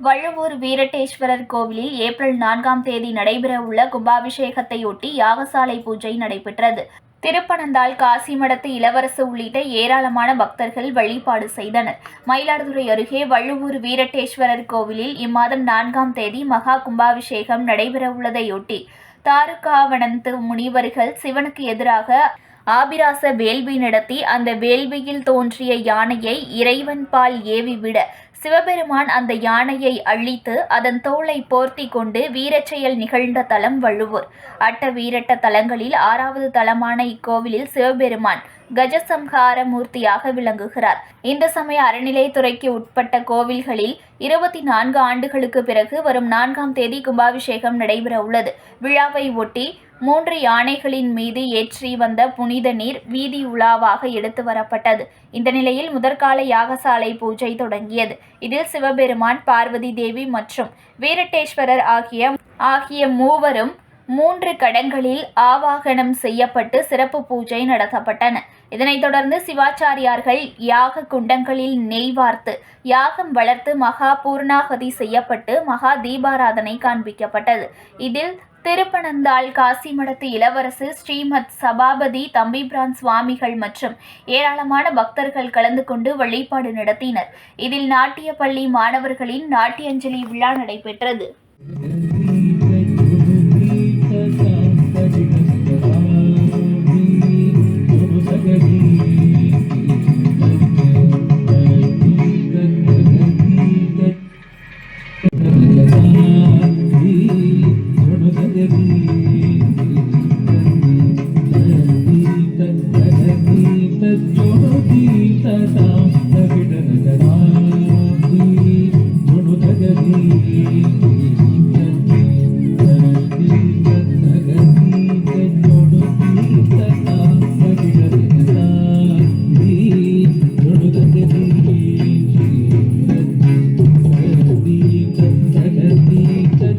வீரட்டேஸ்வரர் கோவிலில் ஏப்ரல் நான்காம் தேதி நடைபெறவுள்ள கும்பாபிஷேகத்தையொட்டி யாகசாலை பூஜை நடைபெற்றது. திருப்பனந்தாள் காசிமடத்து இளவரசு உள்ளிட்ட ஏராளமான பக்தர்கள் வழிபாடு செய்தனர். மயிலாடுதுறை அருகே வள்ளுவூர் வீரட்டேஸ்வரர் கோவிலில் இம்மாதம் நான்காம் தேதி மகா கும்பாபிஷேகம் நடைபெறவுள்ளதையொட்டி தாருகாவனந்து முனிவர்கள் சிவனுக்கு எதிராக ஆபிராச வேள்வி நடத்தி அந்த வேள்வியில் தோன்றிய யானையை இறைவன் பால் ஏவிவிட சிவபெருமான் அந்த யானையை அழித்து அதன் தோலை போர்த்தி கொண்டு வீரச்செயல் நிகழ்ந்த தலம் வள்ளுவூர் அட்ட வீரட்ட தலங்களில் ஆறாவது தலமான இக்கோவிலில் சிவபெருமான் கஜசம்ஹார மூர்த்தியாக விளங்குகிறார். இந்து சமய அறநிலையத்துறைக்கு உட்பட்ட கோவில்களில் இருபத்தி நான்கு ஆண்டுகளுக்கு பிறகு வரும் நான்காம் தேதி கும்பாபிஷேகம் நடைபெற உள்ளது. விழாவை ஒட்டி மூன்று யானைகளின் மீது ஏற்றி வந்த புனித நீர் வீதி உலாவாக எடுத்து வரப்பட்டது. இந்த நிலையில் முதற்கால யாகசாலை பூஜை தொடங்கியது. இதில் சிவபெருமான் பார்வதி தேவி மற்றும் வீரட்டேஸ்வரர் ஆகிய ஆகிய மூவரும் மூன்று கடங்களில் ஆவாகனம் செய்யப்பட்டு சிறப்பு பூஜை நடத்தப்பட்டன. இதனைத் தொடர்ந்து சிவாச்சாரியார்கள் யாக குண்டங்களில் நெய் வார்த்து யாகம் வளர்த்து மகா பூர்ணாகதி செய்யப்பட்டு மகா தீபாராதனை காண்பிக்கப்பட்டது. இதில் திருப்பனந்தாள் காசிமடத்து இளவரசு ஸ்ரீமத் சபாபதி தம்பிபிரான் சுவாமிகள் மற்றும் ஏராளமான பக்தர்கள் கலந்து கொண்டு வழிபாடு நடத்தினர். இதில் நாட்டிய பள்ளி மாணவர்களின் நாட்டியஞ்சலி விழா நடைபெற்றது.